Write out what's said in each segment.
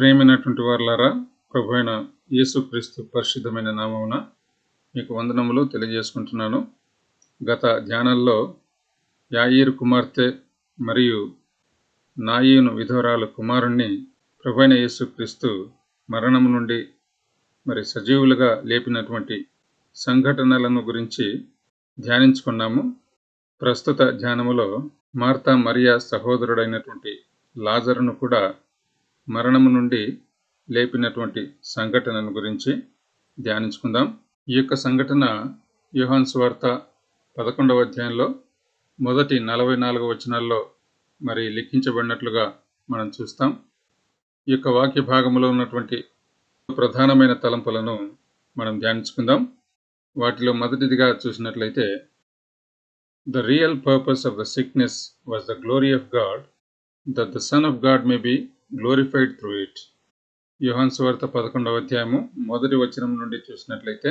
ప్రేమైనటువంటి వారులారా ప్రభు అయిన యేసుక్రీస్తు పరిశుద్ధమైన నామమున మీకు వందనములు తెలియజేసుకుంటున్నాను. గత ధ్యానాల్లో యాయీరు కుమార్తె మరియు నాయీను విధవరాలు కుమారుణ్ణి ప్రభు అయిన యేసుక్రీస్తు మరణం నుండి మరి సజీవులుగా లేపినటువంటి సంఘటనలను గురించి ధ్యానించుకున్నాము. ప్రస్తుత ధ్యానములో మార్తా మరియా సహోదరుడైనటువంటి లాజరును కూడా మరణము నుండి లేపినటువంటి సంఘటనను గురించి ధ్యానించుకుందాం. ఈ యొక్క సంఘటన యోహాన్ స్వార్త పదకొండవ అధ్యాయంలో మొదటి నలభై నాలుగు వచనాల్లో మరి లిఖించబడినట్లుగా మనం చూస్తాం. ఈ యొక్క వాక్య భాగంలో ఉన్నటువంటి ప్రధానమైన తలంపులను మనం ధ్యానించుకుందాం. వాటిలో మొదటిదిగా చూసినట్లయితే the real purpose of the sickness was the glory of God that the son of God may be glorified through it యోహన్ సువార్త పదకొండవ అధ్యాయము మొదటి వచనం నుండి చూసినట్లయితే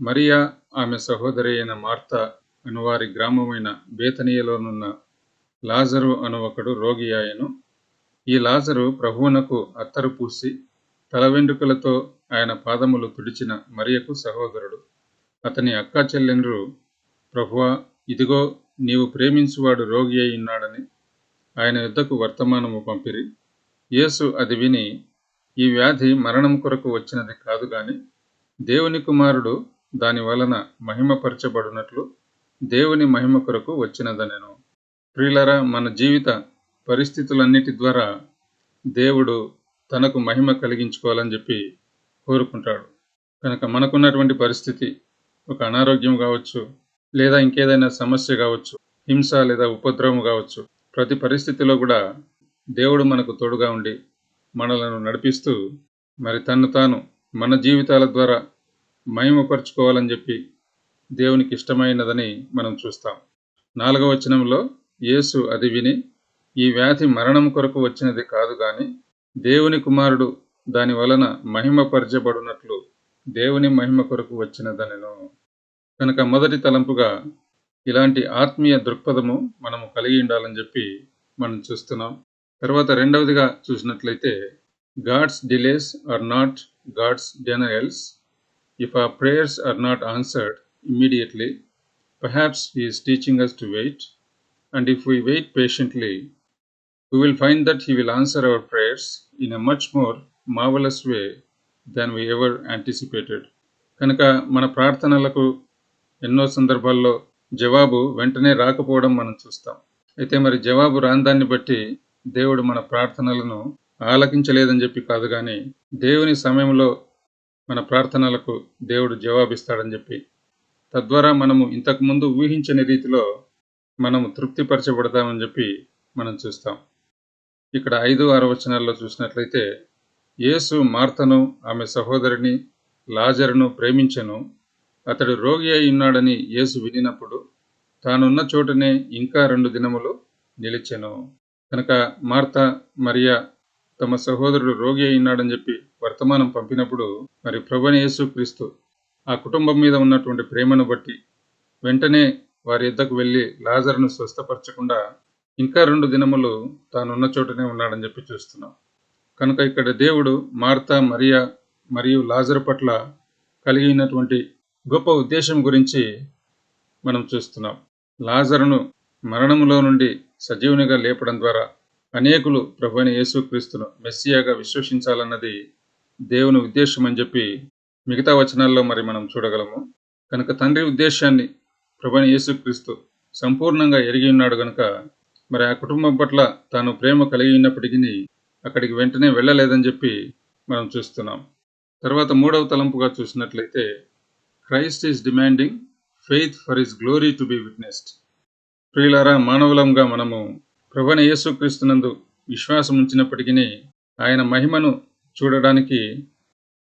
మరియా ఆమె సహోదరి అయిన మార్త అనువారి గ్రామమైన బేతనీయలోనున్న లాజరు అను ఒకడు రోగి ఆయను. ఈ లాజరు ప్రభువునకు అత్తరు పూసి తల వెంట్రుకలతో ఆయన పాదములు తుడిచిన మరియకు సహోదరుడు. అతని అక్కా చెల్లెండ్రు ప్రభువా ఇదిగో నీవు ప్రేమించువాడు రోగి అయి ఉన్నాడని ఆయన యుద్ధకు వర్తమానము పంపిరి. యేసు అది విని ఈ వ్యాధి మరణం కొరకు వచ్చినది కాదు గాని దేవుని కుమారుడు దాని వలన మహిమపరచబడినట్లు దేవుని మహిమ కొరకు వచ్చినదనెను. ప్రియులరా మన జీవిత పరిస్థితులన్నిటి ద్వారా దేవుడు తనకు మహిమ కలిగించుకోవాలని చెప్పి కోరుకుంటాడు. కనుక మనకున్నటువంటి పరిస్థితి ఒక అనారోగ్యం కావచ్చు లేదా ఇంకేదైనా సమస్య కావచ్చు హింస లేదా ఉపద్రవం కావచ్చు ప్రతి పరిస్థితిలో కూడా దేవుడు మనకు తోడుగా ఉండి మనలను నడిపిస్తూ మరి తను తాను మన జీవితాల ద్వారా మహిమపరుచుకోవాలని చెప్పి దేవునికి ఇష్టమైనదని మనం చూస్తాం. నాలుగవ వచనంలో యేసు అది విని ఈ వ్యాధి మరణం కొరకు వచ్చినది కాదు కానీ దేవుని కుమారుడు దాని వలన మహిమపరచబడినట్లు దేవుని మహిమ కొరకు వచ్చినదనను. కనుక మొదటి తలంపుగా ఇలాంటి ఆత్మీయ దృక్పథము మనము కలిగి ఉండాలని చెప్పి మనం చూస్తున్నాం. తర్వాత రెండవదిగా చూసినట్లయితే God's delays are not God's generals. If our prayers are not answered immediately perhaps he's teaching us to wait. And if we wait patiently we will find that he will answer our prayers in a much more marvellous way than we ever anticipated కనుక మన ప్రార్థనలకు ఎన్నో సందర్భాల్లో జవాబు వెంటనే రాకపోవడం మనం చూస్తాం. అయితే మరి జవాబు రాందాన్ని బట్టి దేవుడు మన ప్రార్థనలను ఆలకించలేదని చెప్పి కాదు కానీ దేవుని సమయంలో మన ప్రార్థనలకు దేవుడు జవాబిస్తాడని చెప్పి. తద్వారా మనము ఇంతకుముందు ఊహించని రీతిలో మనము తృప్తిపరచబడతామని చెప్పి మనం చూస్తాం. ఇక్కడ ఐదు ఆరు వచనాల్లో చూసినట్లయితే యేసు మార్తను ఆమె సహోదరిని లాజరును ప్రేమించెను. అతడు రోగి అయి ఉన్నాడని యేసు వినినప్పుడు తానున్న చోటనే ఇంకా రెండు దినములు నిలిచెను. కనుక మార్త మరియా తమ సహోదరుడు రోగి అయి ఉన్నాడని చెప్పి వర్తమానం పంపినప్పుడు మరి ప్రభుని యేసు క్రీస్తు ఆ కుటుంబం మీద ఉన్నటువంటి ప్రేమను బట్టి వెంటనే వారి ఇద్దకు వెళ్ళి లాజర్ను స్వస్థపరచకుండా ఇంకా రెండు దినములు తానున్న చోటనే ఉన్నాడని చెప్పి చూస్తున్నాం. కనుక ఇక్కడ దేవుడు మార్తా మరియా మరియు లాజర్ పట్ల కలిగినటువంటి గొప్ప ఉద్దేశం గురించి మనం చూస్తున్నాం. లాజరును మరణములో నుండి సజీవునిగా లేపడం ద్వారా అనేకులు ప్రభుని యేసుక్రీస్తును మెస్సియాగా విశ్వసించాలన్నది దేవుని ఉద్దేశం అని చెప్పి మిగతా వచనాల్లో మరి మనం చూడగలము. కనుక తండ్రి ఉద్దేశాన్ని ప్రభుని యేసుక్రీస్తు సంపూర్ణంగా ఎరిగి ఉన్నాడు కనుక మరి ఆ కుటుంబం పట్ల తాను ప్రేమ కలిగి ఉన్నప్పటికీ అక్కడికి వెంటనే వెళ్ళలేదని చెప్పి మనం చూస్తున్నాం. తర్వాత మూడవ తలంపుగా చూసినట్లయితే Christ is demanding faith for his glory to be witnessed. ప్రియులారా మానవులంగా మనము ప్రభుణ యేసుక్రీస్తునందు విశ్వాసం ఉంచినప్పటికీ ఆయన మహిమను చూడడానికి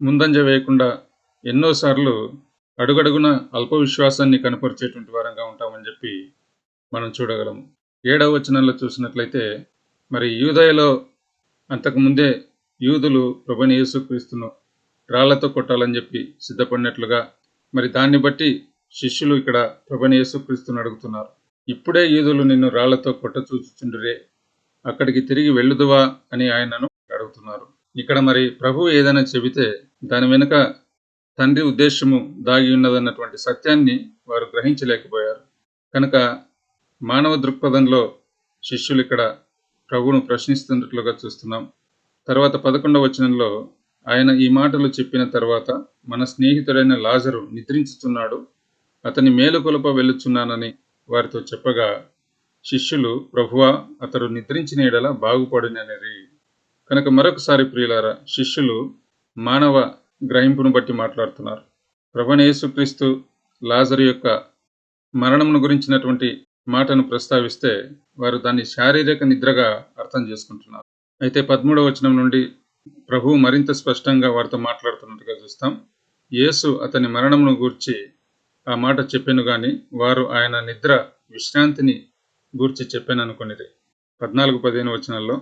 ముందంజ వేయకుండా ఎన్నోసార్లు అడుగడుగున అల్ప విశ్వాసాన్ని కనపరిచేటువంటి వారంగా ఉంటామని చెప్పి మనం చూడగలము. ఏడవ వచనంలో చూసినట్లయితే మరి యూదయలో అంతకుముందే యూదులు ప్రభుని యేసుక్రీస్తును రాళ్ళతో కొట్టాలని చెప్పి సిద్ధపడినట్లుగా మరి దాన్ని బట్టి శిష్యులు ఇక్కడ ప్రభుని యేసుక్రీస్తును అడుగుతున్నారు. ఇప్పుడే యూదులు నిన్ను రాళ్ళతో కొట్టచూచుచుండురే అక్కడికి తిరిగి వెళ్ళుదువా అని ఆయనను అడుగుతున్నారు. ఇక్కడ మరి ప్రభు ఏదైనా చెబితే దాని వెనుక తండ్రి ఉద్దేశము దాగి ఉన్నదన్నటువంటి సత్యాన్ని వారు గ్రహించలేకపోయారు. కనుక మానవ దృక్పథంలో శిష్యులు ఇక్కడ ప్రభువును ప్రశ్నిస్తున్నట్లుగా చూస్తున్నాం. తర్వాత పదకొండవ వచనంలో ఆయన ఈ మాటలు చెప్పిన తర్వాత మన స్నేహితుడైన లాజరు నిద్రించుతున్నాడు అతని మేలుకొలప వెళ్ళుచున్నానని వారితో చెప్పగా శిష్యులు ప్రభువా అతడు నిద్రించిన ఎడల బాగుపడినని కనుక మరొకసారి ప్రియులారా శిష్యులు మానవ గ్రహింపును బట్టి మాట్లాడుతున్నారు. ప్రభనేసుక్రీస్తు లాజరు యొక్క మరణమును గురించినటువంటి మాటను ప్రస్తావిస్తే వారు దాన్ని శారీరక నిద్రగా అర్థం చేసుకుంటున్నారు. అయితే పదమూడవ వచనం నుండి ప్రభువు మరింత స్పష్టంగా వారితో మాట్లాడుతున్నట్టుగా చూస్తాం. యేసు అతని మరణమును గూర్చి ఆ మాట చెప్పాను గాని వారు ఆయన నిద్ర విశ్రాంతిని గూర్చి చెప్పాననుకునేది పద్నాలుగు పదిహేను వచనాల్లో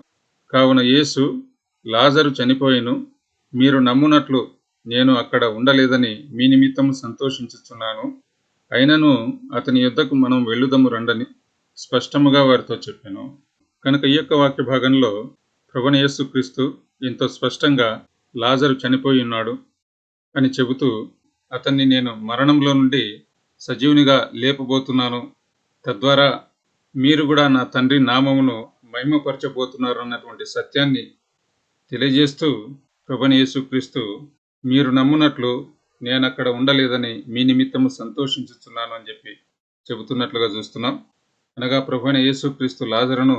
కావున యేసు లాజరు చనిపోయిను మీరు నమ్మునట్లు నేను అక్కడ ఉండలేదని మీ నిమిత్తం సంతోషించుచున్నాను. అయినను అతని యుద్ధకు మనం వెళ్ళుదము రండని స్పష్టముగా వారితో చెప్పాను. కనుక ఈ యొక్క వాక్య భాగంలో ప్రభుని యేసుక్రీస్తు ఎంతో స్పష్టంగా లాజరు చనిపోయి ఉన్నాడు అని చెబుతూ అతన్ని నేను మరణంలో నుండి సజీవునిగా లేపబోతున్నాను. తద్వారా మీరు కూడా నా తండ్రి నామమును మహిమపరచబోతున్నారు అన్నటువంటి సత్యాన్ని తెలియజేస్తూ ప్రభుని యేసుక్రీస్తు మీరు నమ్మునట్లు నేను అక్కడ ఉండలేదని మీ నిమిత్తము సంతోషించుతున్నాను అని చెప్పి చెబుతున్నట్లుగా చూస్తున్నాం. అనగా ప్రభుణ యేసుక్రీస్తు లాజరును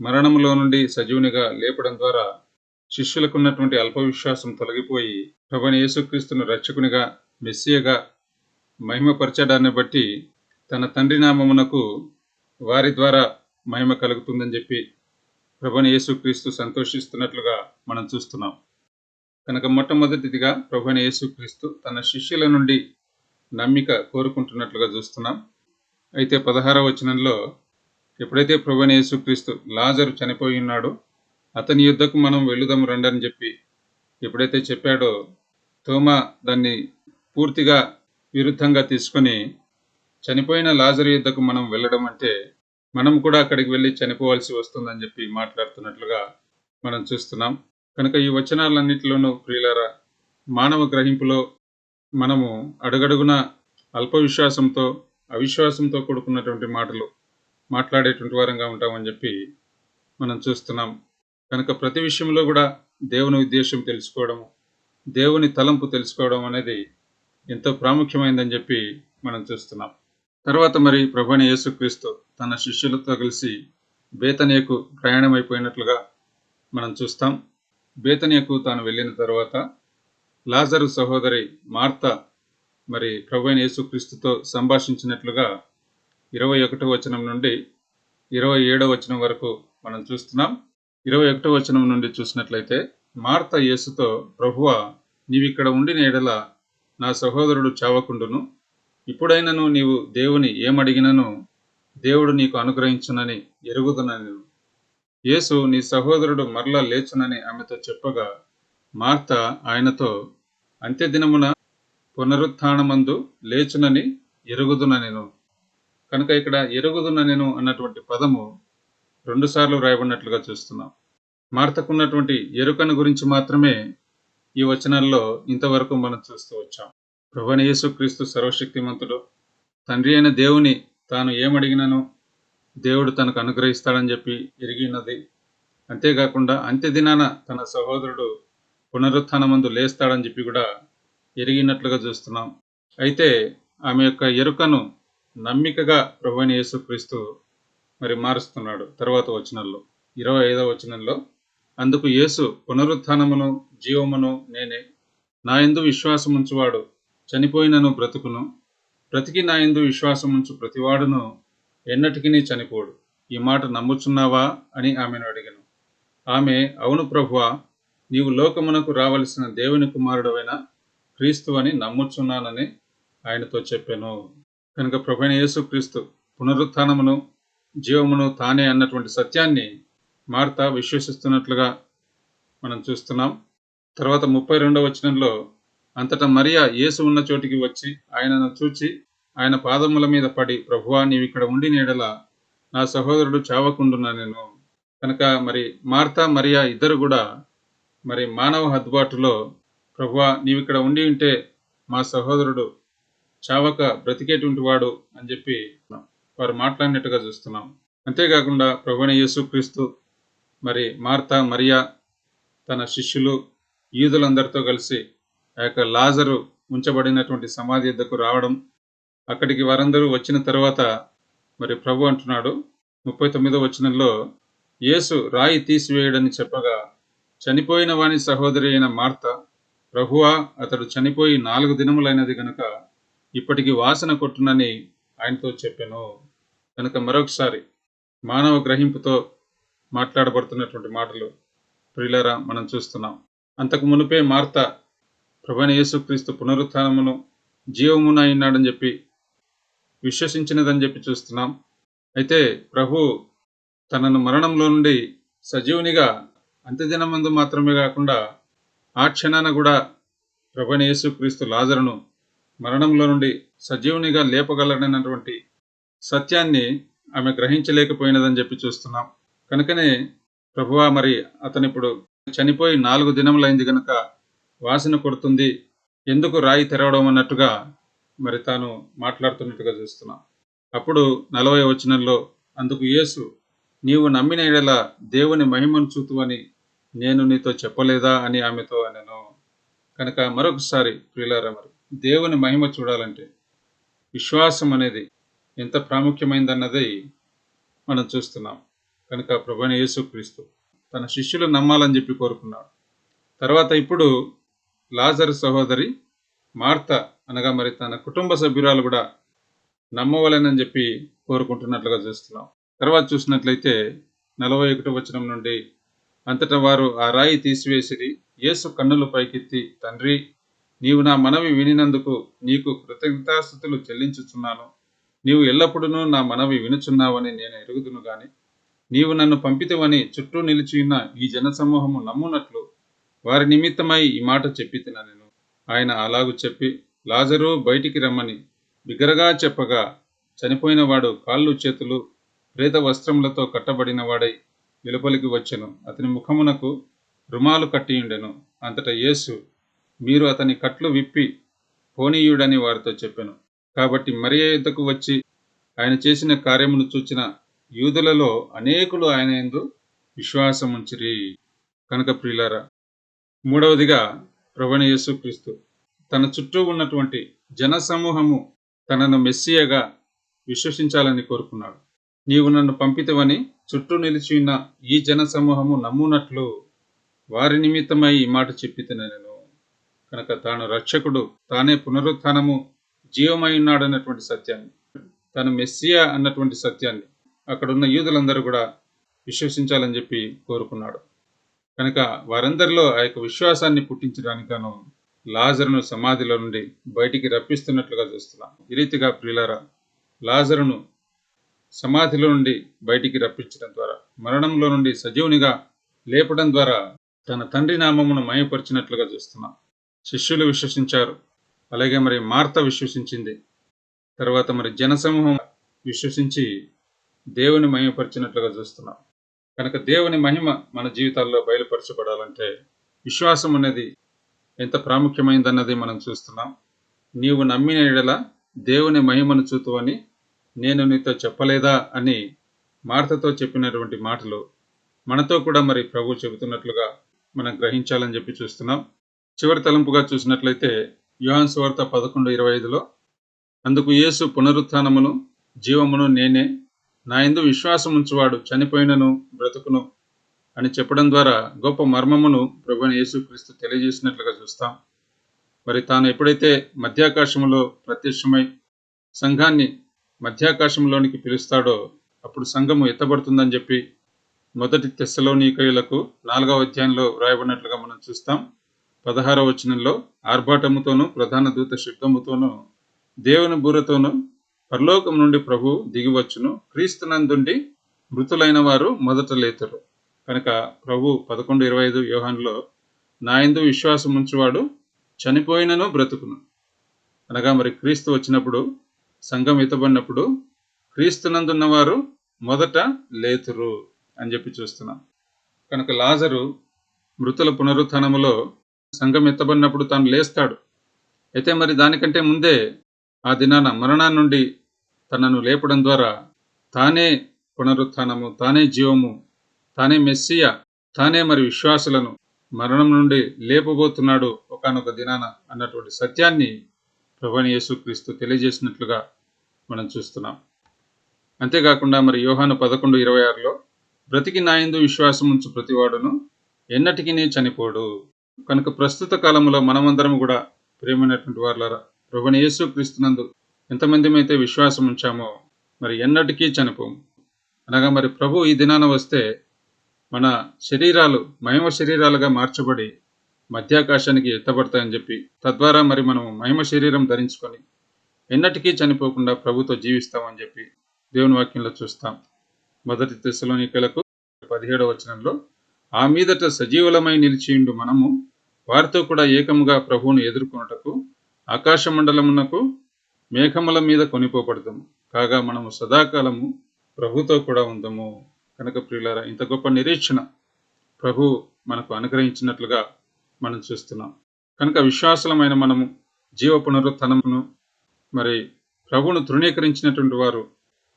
మరణంలో నుండి సజీవునిగా లేపడం ద్వారా శిష్యులకు ఉన్నటువంటి అల్ప విశ్వాసం తొలగిపోయి ప్రభుని యేసుక్రీస్తును రక్షకునిగా మెస్సియగా మహిమపరచడాన్ని బట్టి తన తండ్రి నామమునకు వారి ద్వారా మహిమ కలుగుతుందని చెప్పి ప్రభుని యేసుక్రీస్తు సంతోషిస్తున్నట్లుగా మనం చూస్తున్నాం. కనుక మొట్టమొదటిదిగా ప్రభుని యేసుక్రీస్తు తన శిష్యుల నుండి నమ్మిక కోరుకుంటున్నట్లుగా చూస్తున్నాం. అయితే పదహారవ వచనంలో ఎప్పుడైతే ప్రభుని యేసుక్రీస్తు లాజరు చనిపోయి ఉన్నాడో అతని యుద్ధకు మనం వెళ్ళుదాం రండి అని చెప్పి ఎప్పుడైతే చెప్పాడో తోమా దాన్ని పూర్తిగా విరుద్ధంగా తీసుకొని చనిపోయిన లాజర్ యుద్ధకు మనం వెళ్ళడం అంటే మనం కూడా అక్కడికి వెళ్ళి చనిపోవాల్సి వస్తుందని చెప్పి మాట్లాడుతున్నట్లుగా మనం చూస్తున్నాం. కనుక ఈ వచనాలన్నింటిలోనూ ప్రియులారా మానవ గ్రహింపులో మనము అడుగడుగున అల్ప విశ్వాసంతో అవిశ్వాసంతో కూడుకున్నటువంటి మాటలు మాట్లాడేటువంటి వారంగా ఉంటామని చెప్పి మనం చూస్తున్నాం. కనుక ప్రతి విషయంలో కూడా దేవుని ఉద్దేశం తెలుసుకోవడము దేవుని తలంపు తెలుసుకోవడం అనేది ఎంతో ప్రాముఖ్యమైందని చెప్పి మనం చూస్తున్నాం. తర్వాత మరి ప్రభుని యేసుక్రీస్తు తన శిష్యులతో కలిసి బేతనియకు ప్రయాణం అయిపోయినట్లుగా మనం చూస్తాం. బేతనియకు తాను వెళ్ళిన తర్వాత లాజరు సహోదరి మార్త మరి ప్రభు యేసుక్రీస్తుతో సంభాషించినట్లుగా ఇరవై ఒకటో వచనం నుండి ఇరవై ఏడో వచనం వరకు మనం చూస్తున్నాం. ఇరవై ఒకటో వచనం నుండి చూసినట్లయితే మార్త యేసుతో ప్రభువ నీవిక్కడ ఉండిన ఎడల నా సహోదరుడు చావకుండును. ఇప్పుడైనను నీవు దేవుని ఏమడిగినను దేవుడు నీకు అనుగ్రహించునని ఎరుగుదునని. యేసు నీ సహోదరుడు మరలా లేచునని ఆమెతో చెప్పగా మార్త ఆయనతో అంత్యదినమున పునరుత్నమందు లేచునని ఎరుగుదుననెను. కనుక ఇక్కడ ఎరుగుదుననెను అన్నటువంటి పదము రెండుసార్లు వ్రాయబడినట్లుగా చూస్తున్నాం. మార్తకున్నటువంటి ఎరుకను గురించి మాత్రమే ఈ వచనాల్లో ఇంతవరకు మనం చూస్తూ వచ్చాం. ప్రభుని యేసుక్రీస్తు సర్వశక్తిమంతుడు తండ్రి అయిన దేవుని తాను ఏమడిగినను దేవుడు తనకు అనుగ్రహిస్తాడని చెప్పి ఎరిగినది. అంతేకాకుండా అంత్యదినాన తన సహోదరుడు పునరుత్నమందు లేస్తాడని చెప్పి కూడా ఎరిగినట్లుగా చూస్తున్నాం. అయితే ఆమె యొక్క ఎరుకను నమ్మికగా ప్రభుని యేసుక్రీస్తు మరి మారుస్తున్నాడు. తర్వాత వచనంలో ఇరవై ఐదవ వచనంలో అందుకు యేసు పునరుత్నమును జీవమును నేనే. నా ఎందు విశ్వాసముంచువాడు చనిపోయినను బ్రతుకును. బ్రతికి నా ఎందు విశ్వాసముంచు ప్రతివాడును ఎన్నటికి చనిపోడు. ఈ మాట నమ్ముచున్నావా? అని ఆమెను అడిగాను. ఆమె అవును ప్రభువా నీవు లోకమునకు రావలసిన దేవుని కుమారుడవైన క్రీస్తు అని నమ్ముచున్నానని ఆయనతో చెప్పాను. కనుక ప్రభుని యేసు క్రీస్తు పునరుత్నమును జీవమును తానే అన్నటువంటి సత్యాన్ని మార్త విశ్వసిస్తున్నట్లుగా మనం చూస్తున్నాం. తర్వాత ముప్పై రెండవ వచనంలో అంతటా మరియా యేసు ఉన్న చోటికి వచ్చి ఆయనను చూచి ఆయన పాదముల మీద పడి ప్రభువా నీవు ఇక్కడ ఉండి నీడల నా సహోదరుడు చావకుండున్నా నేను? కనుక మరి మార్తా మరియా ఇద్దరు కూడా మరి మానవ హద్దుబాటులో ప్రభువా నీవు ఇక్కడ ఉండి ఉంటే మా సహోదరుడు చావక బ్రతికేటువంటి వాడు అని చెప్పి వారు మాట్లాడినట్టుగా చూస్తున్నాం. అంతేకాకుండా ప్రభుని యేసుక్రీస్తు మరి మార్తా మరియా తన శిష్యులు యూదులందరితో కలిసి ఆ యొక్క లాజరు ఉంచబడినటువంటి సమాధి యొద్దకు రావడం అక్కడికి వారందరూ వచ్చిన తర్వాత మరి ప్రభు అంటున్నాడు. ముప్పై తొమ్మిదో వచనంలో యేసు రాయి తీసివేయడని చెప్పగా చనిపోయిన వాని సహోదరి అయిన మార్త ప్రభువా అతడు చనిపోయి నాలుగు దినములైనది గనుక ఇప్పటికి వాసన కొట్టునని ఆయనతో చెప్పాను. కనుక మరొకసారి మానవ గ్రహింపుతో మాట్లాడబడుతున్నటువంటి మాటలు ప్రియులరా మనం చూస్తున్నాం. అంతకు మునిపే మార్త ప్రభుని యేసుక్రీస్తు పునరుత్థానమును జీవమున అయినాడని చెప్పి విశ్వసించినదని చెప్పి చూస్తున్నాం. అయితే ప్రభు తనను మరణంలో నుండి సజీవునిగా అంత్యదినమందు మాత్రమే కాకుండా ఆ క్షణాన కూడా ప్రభుని యేసుక్రీస్తు లాజరును మరణంలో నుండి సజీవునిగా లేపగలడనటువంటి సత్యాన్ని ఆమె గ్రహించలేకపోయినదని చెప్పి చూస్తున్నాం. కనుకనే ప్రభువా మరి అతను ఇప్పుడు చనిపోయి నాలుగు దినములైంది గనుక వాసన కొడుతుంది ఎందుకు రాయి తెరవడం అన్నట్టుగా మరి తాను మాట్లాడుతున్నట్టుగా చూస్తున్నాం. అప్పుడు నలభై వచనంలో అందుకు యేసు నీవు నమ్మిన ఎడల దేవుని మహిమను చూతువని నేను నీతో చెప్పలేదా అని ఆమెతో అనను. కనుక మరొకసారి ప్రియులారా మరి దేవుని మహిమ చూడాలంటే విశ్వాసం అనేది ఎంత ప్రాముఖ్యమైందన్నది మనం చూస్తున్నాం. కనుక ప్రభుని యేసుక్రీస్తు తన శిష్యులు నమ్మాలని చెప్పి కోరుకున్నాడు. తర్వాత ఇప్పుడు లాజర్ సహోదరి మార్త అనగా మరి తన కుటుంబ సభ్యురాలు కూడా నమ్మవలెనని చెప్పి కోరుకుంటున్నట్లుగా చూస్తున్నాం. తర్వాత చూసినట్లయితే నలభై ఒకటి వచనం నుండి అంతటా వారు ఆ రాయి తీసివేసిరి యేసు కన్నులు పైకెత్తి తండ్రి నీవు నా మనవి వినినందుకు నీకు కృతజ్ఞతాస్థుతులు చెల్లించుచున్నాను. నీవు ఎల్లప్పుడూ నా మనవి వినుచున్నావని నేను ఎరుగుదును గాని నీవు నన్ను పంపితవని చుట్టూ నిలిచియున్న ఈ జనసమూహము నమ్మునట్లు వారి నిమిత్తమై ఈ మాట చెప్పి నేను. ఆయన అలాగు చెప్పి లాజరు బయటికి రమ్మని. బిగరగా చెప్పగా చనిపోయినవాడు కాళ్ళు చేతులు ప్రేత వస్త్రములతో కట్టబడిన వాడై వెలుపలికి వచ్చెను. అతని ముఖమునకు రుమాలు కట్టియుండెను. అంతటా యేసు మీరు అతని కట్లు విప్పి పోనీయుడని వారితో చెప్పాను. కాబట్టి మరియ యుద్ధకు వచ్చి ఆయన చేసిన కార్యమును చూచిన యూదులలో అనేకులు ఆయన ఎందు విశ్వాసం ఉంచిరి. కనుక ప్రియులారా మూడవదిగా ప్రవణ యేసుక్రీస్తు తన చుట్టూ ఉన్నటువంటి జనసమూహము తనను మెస్సియగా విశ్వసించాలని కోరుకున్నాడు. నీవు నన్ను పంపితవని చుట్టూ నిలిచి ఉన్న ఈ జనసమూహము నమ్మునట్లు వారి నిమిత్తమై ఈ మాట చెప్పితే నేను. కనుక తాను రక్షకుడు తానే పునరుత్నము జీవమై ఉన్నాడన్నటువంటి సత్యాన్ని తను మెస్సియా అన్నటువంటి సత్యాన్ని అక్కడున్న యూదులందరూ కూడా విశ్వసించాలని చెప్పి కోరుకున్నాడు. కనుక వారందరిలో ఆ యొక్క విశ్వాసాన్ని పుట్టించడానికి లాజరును సమాధిలో నుండి బయటికి రప్పిస్తున్నట్లుగా చూస్తున్నాం. ఈ రీతిగా ప్రియులారా లాజరును సమాధిలో నుండి బయటికి రప్పించడం ద్వారా మరణంలో నుండి సజీవునిగా లేపడం ద్వారా తన తండ్రి నామమును మయపరిచినట్లుగా చూస్తున్నాం. శిష్యులు విశ్వసించారు. అలాగే మరి మార్త విశ్వసించింది. తర్వాత మరి జనసమూహం విశ్వసించి దేవుని మహిమపరిచినట్లుగా చూస్తున్నాం. కనుక దేవుని మహిమ మన జీవితాల్లో బయలుపరచబడాలంటే విశ్వాసం అనేది ఎంత ప్రాముఖ్యమైందన్నది మనం చూస్తున్నాం. నీవు నమ్మిన ఎడల దేవుని మహిమను చూతువని నేను నీతో చెప్పలేదా అని మార్తతో చెప్పినటువంటి మాటలు మనతో కూడా మరి ప్రభు చెబుతున్నట్లుగా మనం గ్రహించాలని చెప్పి చూస్తున్నాం. చివరి తలంపుగా చూసినట్లయితే యోహాన్ సువార్త పదకొండు ఇరవై ఐదులో అందుకు యేసు పునరుత్నమును జీవమును నేనే నా ఎందు విశ్వాసం ఉంచువాడు చనిపోయినను బ్రతుకును అని చెప్పడం ద్వారా గొప్ప మర్మమును ప్రభుని యేసుక్రీస్తు తెలియజేసినట్లుగా చూస్తాం. మరి తాను ఎప్పుడైతే మధ్యాకాశంలో ప్రత్యక్షమై సంఘాన్ని మధ్యాకాశంలోనికి పిలుస్తాడో అప్పుడు సంఘము ఎత్తబడుతుందని చెప్పి మొదటి తెస్సలోనికయులకు నాలుగవ అధ్యాయంలో వ్రాయబడినట్లుగా మనం చూస్తాం. పదహారవ వచనంలో ఆర్భాటముతోనూ ప్రధాన దూత శబ్దముతోనూ దేవుని బూరతోనూ పరలోకం నుండి ప్రభు దిగివచ్చును. క్రీస్తునందుండి మృతులైన వారు మొదట లేతురు. కనుక ప్రభు పదకొండు ఇరవై ఐదు వ్యూహంలో నా ఎందు విశ్వాసం ఉంచువాడు చనిపోయినను బ్రతుకును. అనగా మరి క్రీస్తు వచ్చినప్పుడు సంఘం ఎత్తబడినప్పుడు క్రీస్తునందున్నవారు మొదట లేతురు అని చెప్పి చూస్తున్నాం. కనుక లాజరు మృతుల పునరుత్నములో సంఘం ఎత్తబడినప్పుడు తాను లేస్తాడు. అయితే మరి దానికంటే ముందే ఆ దినాన మరణాన్ని నుండి తనను లేపడం ద్వారా తానే పునరుత్థానము తానే జీవము తానే మెస్సియా తానే మరి విశ్వాసులను మరణం నుండి లేపబోతున్నాడు ఒకనొక దినాన అన్నటువంటి సత్యాన్ని ప్రభుని యేసుక్రీస్తు తెలియజేసినట్లుగా మనం చూస్తున్నాం. అంతేకాకుండా మరి యోహాను పదకొండు ఇరవై ఆరులో బ్రతికి నాయందు విశ్వాసం ఉంచు ప్రతివాడును ఎన్నటికీ చనిపోడు. కనుక ప్రస్తుత కాలంలో మనమందరం కూడా ప్రేమైనటువంటి వారులారా ప్రభుని యేసుక్రీస్తునందు ఎంతమంది అయితే విశ్వాసం ఉంచామో మరి ఎన్నటికీ చనిపోము. అనగా మరి ప్రభు ఈ దినాన వస్తే మన శరీరాలు మహిమ శరీరాలుగా మార్చబడి మధ్యాకాశానికి ఎత్తబడతాయని చెప్పి తద్వారా మరి మనం మహిమ శరీరం ధరించుకొని ఎన్నటికీ చనిపోకుండా ప్రభుతో జీవిస్తామని చెప్పి దేవుని వాక్యంలో చూస్తాం. మొదటి తెశలోనికలకు పదిహేడవ వచనంలో ఆ మీదట సజీవులమై నిలిచియుండు మనము వారితో కూడా ఏకముగా ప్రభువును ఎదుర్కొనుటకు ఆకాశ మండలమునకు మేఘముల మీద కొనిపోబడతాము. కాగా మనము సదాకాలము ప్రభుతో కూడా ఉందము. కనుక ప్రియులారా ఇంత గొప్ప నిరీక్షణ ప్రభు మనకు అనుగ్రహించినట్లుగా మనం చూస్తున్నాం. కనుక విశ్వాసలమైన మనము జీవ పునరుత్నమును మరి ప్రభును తృణీకరించినటువంటి వారు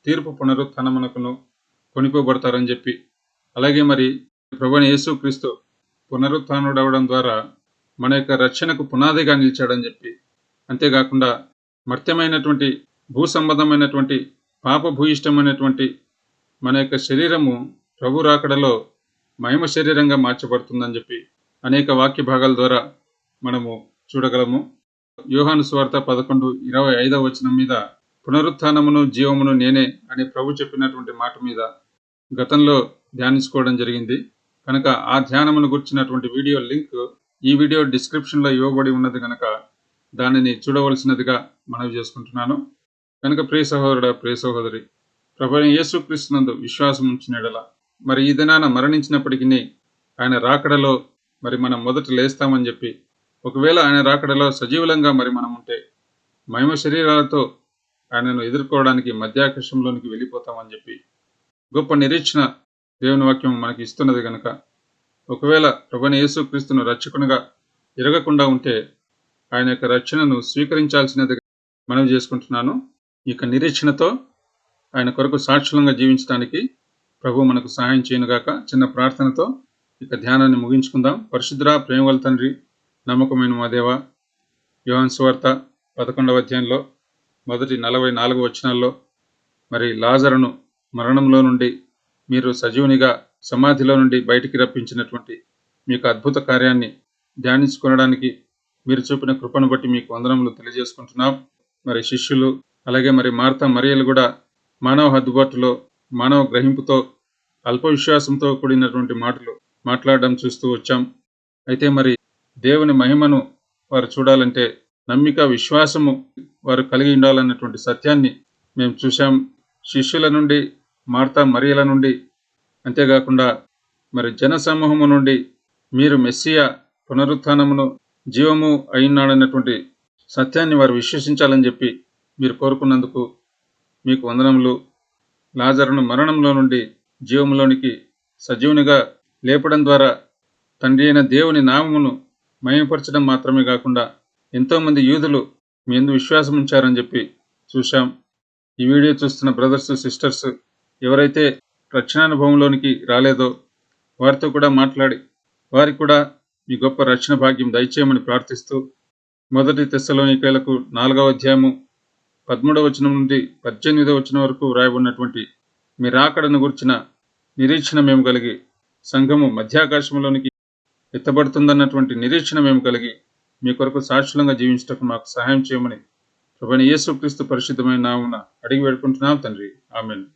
తీర్పు పునరుత్నమునకును కొనిపోబడతారని చెప్పి అలాగే మరి ప్రభుని యేసుక్రీస్తు పునరుత్డవడం ద్వారా మన యొక్క రక్షణకు పునాదిగా నిలిచాడని చెప్పి అంతేకాకుండా మర్త్యమైనటువంటి భూ సంబంధమైనటువంటి పాపభూయిష్టమైనటువంటి మన యొక్క శరీరము ప్రభు రాకడలో మహిమ శరీరంగా మార్చబడుతుందని చెప్పి అనేక వాక్య భాగాల ద్వారా మనము చూడగలము. యోహాను స్వార్థ పదకొండు ఇరవై ఐదవ వచనం మీద పునరుత్నమును జీవమును నేనే అని ప్రభు చెప్పినటువంటి మాట మీద గతంలో ధ్యానించుకోవడం జరిగింది. కనుక ఆ ధ్యానమును గుర్చినటువంటి వీడియో లింక్ ఈ వీడియో డిస్క్రిప్షన్లో ఇవ్వబడి ఉన్నది కనుక దానిని చూడవలసినదిగా మనవి చేసుకుంటున్నాను. కనుక ప్రియ సహోదరుడ ప్రియ సహోదరి ప్రభుని యేసుక్రీస్తునందు విశ్వాసం ఉంచినడల. మరి ఈ దినాన మరణించినప్పటికీ ఆయన రాకడలో మరి మనం మొదట లేస్తామని చెప్పి ఒకవేళ ఆయన రాకడలో సజీవులంగా మరి మనం ఉంటే మహిమ శరీరాలతో ఆయనను ఎదుర్కోవడానికి మధ్యాకాశంలోనికి వెళ్ళిపోతామని చెప్పి గొప్ప నిరీక్షణ దేవుని వాక్యం మనకి ఇస్తున్నది కనుక ఒకవేళ ప్రభుని యేసుక్రీస్తును రక్షకునిగా ఎరగకుండా ఉంటే ఆయన యొక్క రక్షణను స్వీకరించాల్సినది మనం చేసుకుంటున్నాను. ఇక నిరీక్షణతో ఆయన కొరకు సాక్షులంగా జీవించడానికి ప్రభు మనకు సహాయం చేయనుగాక చిన్న ప్రార్థనతో ఇక ధ్యానాన్ని ముగించుకుందాం. పరిశుద్ర ప్రేమగల తండ్రి నమ్మకమైన మా దేవ యోహన్ పదకొండవ అధ్యాయంలో మొదటి నలభై నాలుగు వచనాల్లో మరి లాజరును మరణంలో నుండి మీరు సజీవునిగా సమాధిలో నుండి బయటికి రప్పించినటువంటి మీకు అద్భుత కార్యాన్ని ధ్యానించుకునడానికి మీరు చూపిన కృపను బట్టి మీకు వందనములు తెలియజేసుకుంటున్నాం. మరి శిష్యులు అలాగే మరి మార్త మరియలు కూడా మానవ హద్దుబాటులో మానవ గ్రహింపుతో అల్ప విశ్వాసంతో కూడినటువంటి మాటలు మాట్లాడడం చూస్తూ వచ్చాం. అయితే మరి దేవుని మహిమను వారు చూడాలంటే నమ్మిక విశ్వాసము వారు కలిగి ఉండాలన్నటువంటి సత్యాన్ని మేము చూసాం శిష్యుల నుండి మార్తా మరియల నుండి అంతేకాకుండా మరి జనసమూహము నుండి మీరు మెస్సియా పునరుత్నమును జీవము అయినాడన్నటువంటి సత్యాన్ని వారు విశ్వసించాలని చెప్పి మీరు కోరుకున్నందుకు మీకు వందనములు. లాజరును మరణంలో నుండి జీవములోనికి సజీవునిగా లేపడం ద్వారా తండ్రి అయిన దేవుని నామమును మయమపరచడం మాత్రమే కాకుండా ఎంతోమంది యూదులు మీ ఎందు విశ్వాసం ఉంచారని చెప్పి చూశాం. ఈ వీడియో చూస్తున్న బ్రదర్స్ సిస్టర్స్ ఎవరైతే రక్షణానుభవంలోనికి రాలేదో వారితో కూడా మాట్లాడి వారికి కూడా మీ గొప్ప రక్షణ భాగ్యం దయచేయమని ప్రార్థిస్తూ మొదటి తెస్సలోనికలకు నాలుగవ అధ్యాయము పదమూడవ వచనం నుండి పద్దెనిమిదవ వచనం వరకు వ్రాయబడినటువంటి మీ రాకడను గుర్చిన నిరీక్షణ మేము కలిగి సంఘము మధ్యాకాశంలోనికి ఎత్తబడుతుందన్నటువంటి నిరీక్షణ మేము కలిగి మీ కొరకు సాక్షులంగా జీవించటకు మాకు సహాయం చేయమని ప్రభుని యేసుక్రీస్తు పరిశుద్ధమైన నామున అడిగి వేడుకుంటున్నాం తండ్రి. ఆమెను.